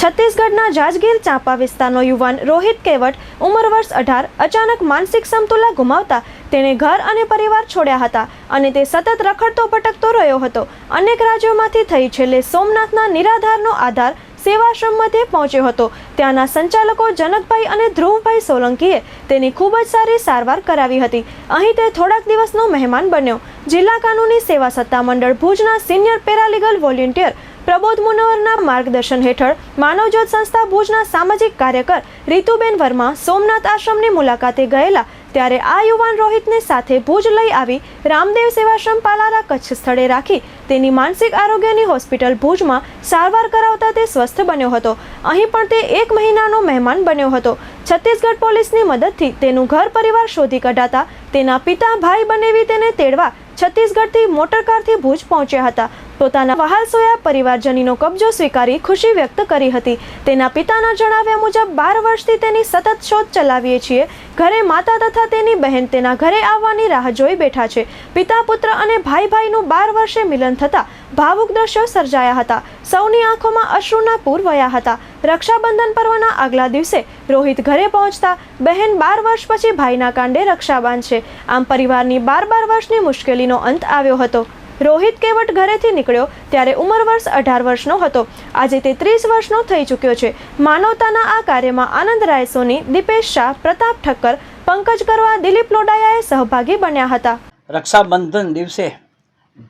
છત્તીસગઢના જાજગીર ચાંપા વિસ્તારનો યુવાન રોહિત કેવટ ઉંમર વર્ષ અઢાર, અચાનક માનસિક સમતુલા ગુમાવતા તેણે ઘર અને પરિવાર છોડ્યા હતા અને તે સતત રખડતો ભટકતો રહ્યો હતો. અનેક રાજ્યોમાંથી થઈ છેલ્લે સોમનાથના નિરાધારનો આધાર સેવાશ્રમ મધ્યે પહોંચ્યો હતો. ત્યાંના સંચાલકો જનકભાઈ અને ધ્રુવભાઈ સોલંકીએ તેની ખૂબ જ સારી સારવાર કરાવી હતી. અહીં તે થોડાક દિવસનો મહેમાન બન્યો. જિલ્લા કાનૂની સેવા સત્તામંડળ ભુજના સિનિયર પેરાલીગલ વોલેન્ટિયર પ્રબોધ મુનવરના માર્ગદર્શન હેઠળ માનવજ્યોત સંસ્થા ભુજના સામાજિક કાર્યકર રીતુબેન વર્મા સોમનાથ આશ્રમની મુલાકાતે ગયેલા ત્યારે આ યુવાન રોહિતને સાથે ભુજ લઈ આવી રામદેવ સેવાશ્રમ પાલારા કચ્છ સ્થળે રાખી તેની માનસિક આરોગ્યની હોસ્પિટલ ભુજમાં સારવાર કરાવતા તે સ્વસ્થ બન્યો હતો. અહીં પણ તે એક મહિનાનો મહેમાન બન્યો હતો. છત્તીસગઢ પોલીસની મદદથી તેનું ઘર પરિવાર શોધી કઢાતા તેના પિતા ભાઈ બનેવી તેને તેડવા છત્તીસગઢથી મોટરકારથી ભુજ પહોંચ્યા હતા. પોતાના વહાલસોયા પરિવારજનીનો કબજો સ્વીકારી ખુશી વ્યક્ત કરી હતી. તેના પિતાના જણાવ્યા મુજબ, બાર વર્ષથી તેની સતત શોધ ચલાવીએ છીએ. ઘરે માતા તથા તેની બહેન તેના ઘરે આવવાની રાહ જોઈ બેઠા છે. પિતા, પુત્ર અને ભાઈ ભાઈનું બાર વર્ષે મિલન થતા ભાવુક દ્રશ્યો સર્જાયા હતા. સૌની આંખોમાં અશ્રુના પૂર વયા હતા. રક્ષાબંધન પર્વના આગલા દિવસે રોહિત ઘરે પહોંચતા બહેન બાર વર્ષ પછી ભાઈના કાંડે રક્ષા બાંધશે આમ પરિવારની બાર બાર વર્ષની મુશ્કેલીનો અંત આવ્યો હતો. રોહિત કેવટ ઘરેથી નીકળ્યો ત્યારે ઉંમર વર્ષ અઢાર વર્ષનો હતો. આજે તે ત્રીસ વર્ષનો થઈ ચૂક્યો છે. માનવતાના આ કાર્યમાં આનંદ રાય સોની, દીપેશ શાહ, પ્રતાપ ઠક્કર, પંકજ કરવા દિલીપ લોડાયાએ સહભાગી બન્યા હતા. રક્ષાબંધન દિવસે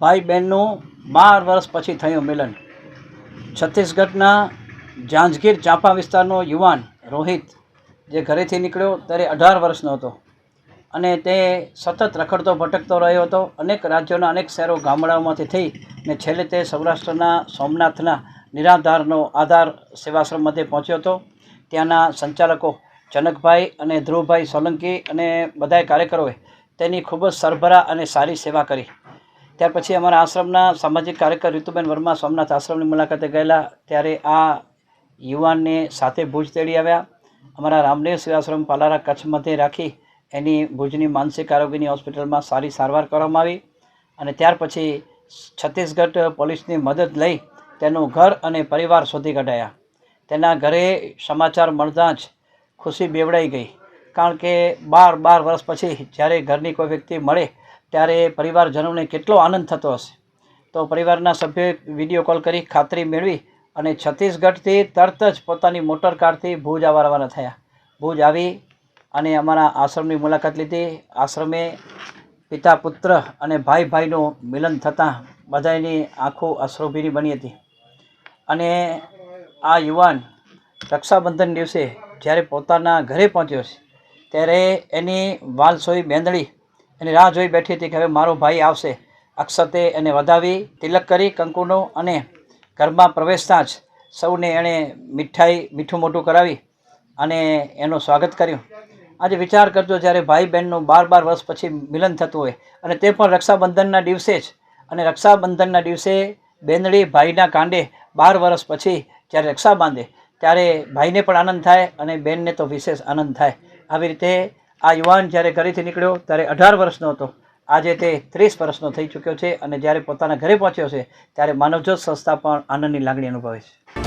ભાઈ બહેનનું બાર વર્ષ પછી થયું મિલન. છત્તીસગઢના જાંજગીર ચાંપા વિસ્તારનો યુવાન રોહિત જે ઘરેથી નીકળ્યો, ત્યારે અઢાર વર્ષનો હતો. અને તે સતત રખડતો, ભટકતો રહ્યો હતો. અનેક રાજ્યોના, અનેક શહેરો ગામડાઓમાંથી થઈ ને છેલ્લે તે સૌરાષ્ટ્રના, સોમનાથના નિરાધારનો આધાર સેવાશ્રમ મધ્યે પહોંચ્યો હતો. ત્યાંના સંચાલકો જનકભાઈ અને ધ્રુવભાઈ સોલંકી અને બધાય કાર્યકરોએ તેની ખૂબ જ સરભરા અને સારી સેવા કરી. ત્યાર પછી અમારા આશ્રમના સામાજિક કાર્યકર ઋતુબેન વર્મા સોમનાથ આશ્રમની મુલાકાતે ગયેલા. ત્યારે આ યુવાનને સાથે ભુજ તેડી આવ્યા. અમારા રામદેવ સેવાશ્રમ પાલારા કચ્છ મધ્યે રાખી એની ભુજની માનસિક આરોગ્યની હોસ્પિટલમાં સારી સારવાર કરવામાં આવી અને ત્યાર પછી છત્તીસગઢ પોલીસની મદદ લઈ તેનું ઘર અને પરિવાર શોધી કઢાયા. તેના ઘરે સમાચાર મળતાં જ ખુશી બેવડાઈ ગઈ. કારણ કે બાર બાર વર્ષ પછી જ્યારે ઘરની કોઈ વ્યક્તિ મળે ત્યારે પરિવારજનોને કેટલો આનંદ થતો હશે. તો પરિવારના સભ્યોએ વીડિયો કોલ કરી ખાતરી મેળવી અને છત્તીસગઢથી તરત જ પોતાની મોટર કારથી ભુજ આવવા રવાના થયા. ભુજ આવી અને અમારા આશ્રમની મુલાકાત લીધી. આશ્રમે પિતા, પુત્ર અને ભાઈ, ભાઈનું મિલન થતાં બધાની આંખો અશ્રુભીની બની હતી. અને આ યુવાન રક્ષાબંધન દિવસે જ્યારે પોતાના ઘરે પહોંચ્યો છે, ત્યારે એની વાલસોઈ બેંદડી, એની રાહ જોઈ બેઠી હતી કે હવે મારો ભાઈ આવશે. અક્ષતે એને વધાવી, તિલક કરી, કંકુનો અને ઘરમાં પ્રવેશતાં જ સૌને એણે મીઠાઈ મીઠું મોટું કરાવી અને એનું સ્વાગત કર્યું. આજે વિચાર કરજો જ્યારે ભાઈ બહેનનું બાર બાર વર્ષ પછી મિલન થતું હોય. અને તે પણ રક્ષાબંધનના દિવસે જ. અને રક્ષાબંધનના દિવસે બેનડી ભાઈના કાંડે બાર વર્ષ પછી જ્યારે રક્ષા બાંધે, ત્યારે ભાઈને પણ આનંદ થાય અને બહેનને તો વિશેષ આનંદ થાય. આવી રીતે આ યુવાન જ્યારે ઘરેથી નીકળ્યો, ત્યારે અઢાર વર્ષનો હતો. આજે તે ત્રીસ વર્ષનો થઈ ચૂક્યો છે અને જ્યારે પોતાના ઘરે પહોંચ્યો છે, ત્યારે માનવજ્યોત સંસ્થા પણ આનંદની લાગણી અનુભવે છે.